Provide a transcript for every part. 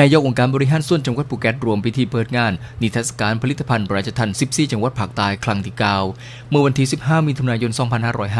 นายกองค์การบริหารส่วนจังหวัดภูเก็ตรวมพิธีเปิดงาน นิทรรศการผลิตภัณฑ์ราชทัณฑ์14 จังหวัดภาคใต้ครั้งที่9เมื่อวันที่ 15 มิถุนายน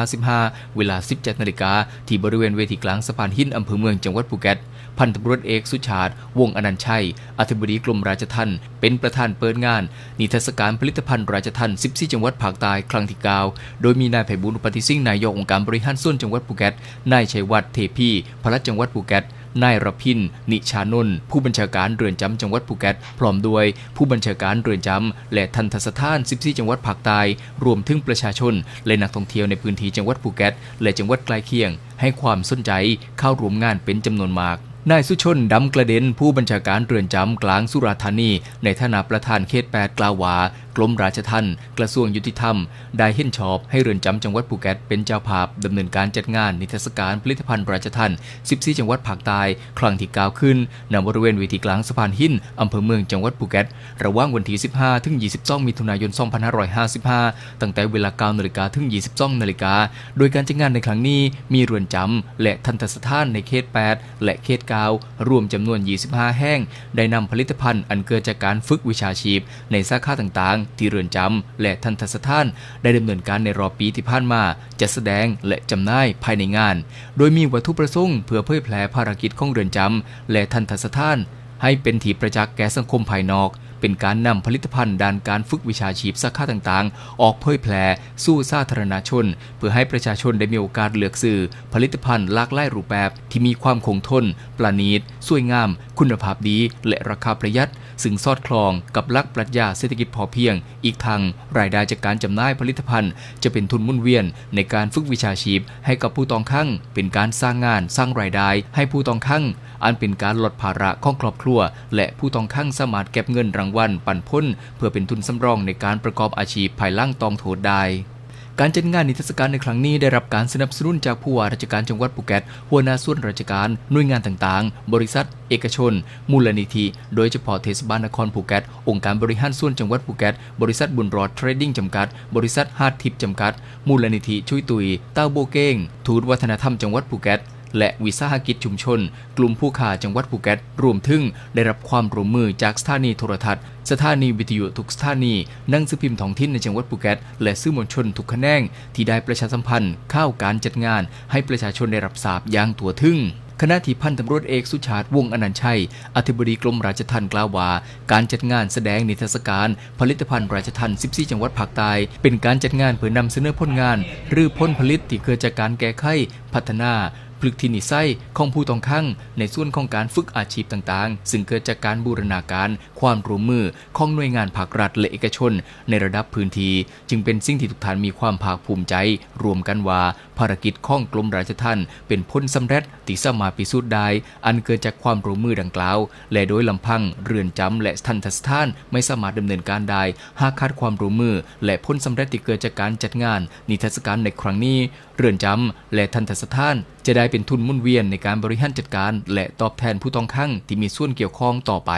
2555 เวลา 17 นาฬิกาที่บริเวณเวทีกลางสะพานหินอำเภอเมืองจังหวัดภูเก็ตพันตำรวจเอกสุชาติ วงอนันชัย อธิบดีกรมราชทัณฑ์เป็นประธานเปิดงาน นิทรรศการผลิตภัณฑ์ราชทัณฑ์14 จังหวัดภาคใต้ครั้งที่ 9 โดยมีนายไพบุญอุปติสิ่งนายกองค์การบริหารส่วนจังหวัดภูเก็ตนายชัยวัฒน์เทพีพลัดจังหวัดภูเก็ต นายรพิน นิชานนท์ผู้บัญชาการเรือนจำจังหวัดภูเก็ต พร้อมด้วยผู้บัญชาการเรือนจำและทันทสถาน 14 จังหวัดภาคใต้ รวมถึงประชาชน และนักท่องเที่ยวในพื้นที่จังหวัดภูเก็ต และจังหวัดใกล้เคียง ให้ความสนใจเข้าร่วมงานเป็นจำนวนมาก นายสุชนดำกระเด็นผู้บัญชาการเรือนจำกลางสุราธานี ในฐานะประธานเขต 8 กล่าวว่ากรมราชทัณฑ์กระทรวงยุติธรรม ได้เห็นชอบให้เรือนจำจังหวัดภูเก็ตเป็นเจ้าภาพดำเนินการจัดงานนิทรรศการผลิตภัณฑ์ราชทัณฑ์14 จังหวัดภาคใต้ครั้งที่9ขึ้นณบริเวณเวทีกลางสะพานหินอำเภอเมืองจังหวัดภูเก็ตระหว่างวันที่ 15 ถึง 22 มิถุนายน 2555 ตั้งแต่เวลา9นาฬิกาถึง 22นาฬิกาโดยการจัดงานในครั้งนี้มีเรือนจำและทันตสถานในเขต 8 และเขต9รวมจำนวน 25 แห่ง ได้นำผลิตภัณฑ์อันเกิดจากการฝึกวิชาชีพ ในสาขาต่างๆ ที่เรือนจำและทันตสถาน ได้ดำเนินการในรอบปีที่ผ่านมาจะแสดงและจำหน่ายภายในงาน โดยมีวัตถุประสงค์เพื่อเผยแพร่ภารกิจของเรือนจำและทันตสถาน ให้เป็นที่ประจักษ์แก่สังคมภายนอก เป็นการนำผลิตภัณฑ์ด้านการฝึกวิชาชีพสาขาต่างๆ ออกเผยแพร่สู่สาธารณชน เพื่อให้ประชาชนได้มีโอกาสเลือกซื้อผลิตภัณฑ์หลากหลายรูปแบบที่มีความคงทน ประณีต สวยงาม คุณภาพดี และราคาประหยัด ซึ่งสอดคล้องกับหลักปรัชญาเศรษฐกิจพอเพียง อีกทางรายได้จากการจำหน่ายผลิตภัณฑ์ จะเป็นทุนมุนเวียน ในการฝึกวิชาชีพ ให้กับผู้ต้องขังเป็นการสร้างงานสร้างรายได้ ให้ผู้ต้องขังอันเป็นการลดภาระของครอบครัว และผู้ต้องขังสามารถเก็บเงินรางวัลปันพ้น เพื่อเป็นทุนสำรองในการประกอบอาชีพภายล่างตองโทษได้ การจัดงานนิทรรศการในครั้งนี้ได้รับการสนับสนุนจากผู้ว่าราชการจังหวัดภูเก็ตหัวหน้าส่วนราชการหน่วยงานต่างๆ บริษัท เอกชน มูลนิธิ โดยเฉพาะเทศบาลนครภูเก็ตองค์การบริหารส่วนจังหวัดภูเก็ตบริษัทบุญรอดเทรดดิ้งจำกัด บริษัทฮาร์ดทิปจำกัด มูลนิธิช่วยตุยเต้าโบเก้งทูตวัฒนธรรมจังหวัดภูเก็ต และวิสาหกิจชุมชน กลุ่มผู้ค้าจังหวัดภูเก็ตรวมถึงได้รับความร่วมมือจากสถานีโทรทัศน์ สถานีวิทยุทุกสถานีนังสือพิมพ์ท้องถิ่นในจังหวัดภูเก็ตและสื่อมวลชนทุกแขนงที่ได้ประชาสัมพันธ์ข่าวการจัดงาน ให้ประชาชนได้รับทราบอย่างทั่วถึงขณะที่พันตำรวจเอกสุชาติวงศ์อนันชัย อธิบดีกรมราชทัณฑ์กล่าวว่า การจัดงานแสดงนิทรรศการ ผลิตภัณฑ์ราชทัณฑ์ 14 จังหวัดภาคใต้ เป็นการจัดงานเพื่อนำเสนอผลงาน หรือผลผลิตที่เกิดจากการแก้ไข พัฒนา ลึกที่นิสัยของผู้ต้องขังในส่วนของการฝึกอาชีพต่างๆ ซึ่งเกิดจากการบูรณาการ ความร่วมมือของหน่วยงานภาครัฐและเอกชน ในระดับพื้นที่จึงเป็นสิ่งที่ทุกท่านมีความภาคภูมิใจ รวมกันว่า ภารกิจของกรมราชทัณฑ์เป็นผลสำเร็จที่สามารถพิสูจน์ได้ อันเกิดจากความร่วมมือดังกล่าว และโดยลำพังเรือนจำและทันตสถานไม่สามารถดำเนินการได้หากขาดความร่วมมือ และผลสำเร็จที่เกิดจากการจัดงาน นิทรรศการในครั้งนี้เรือนจำและทันตสถาน จะได้เป็นทุนมุ่นเวียนในการบริหารจัดการ และตอบแทนผู้ต้องขังที่มีส่วนเกี่ยวข้องต่อไป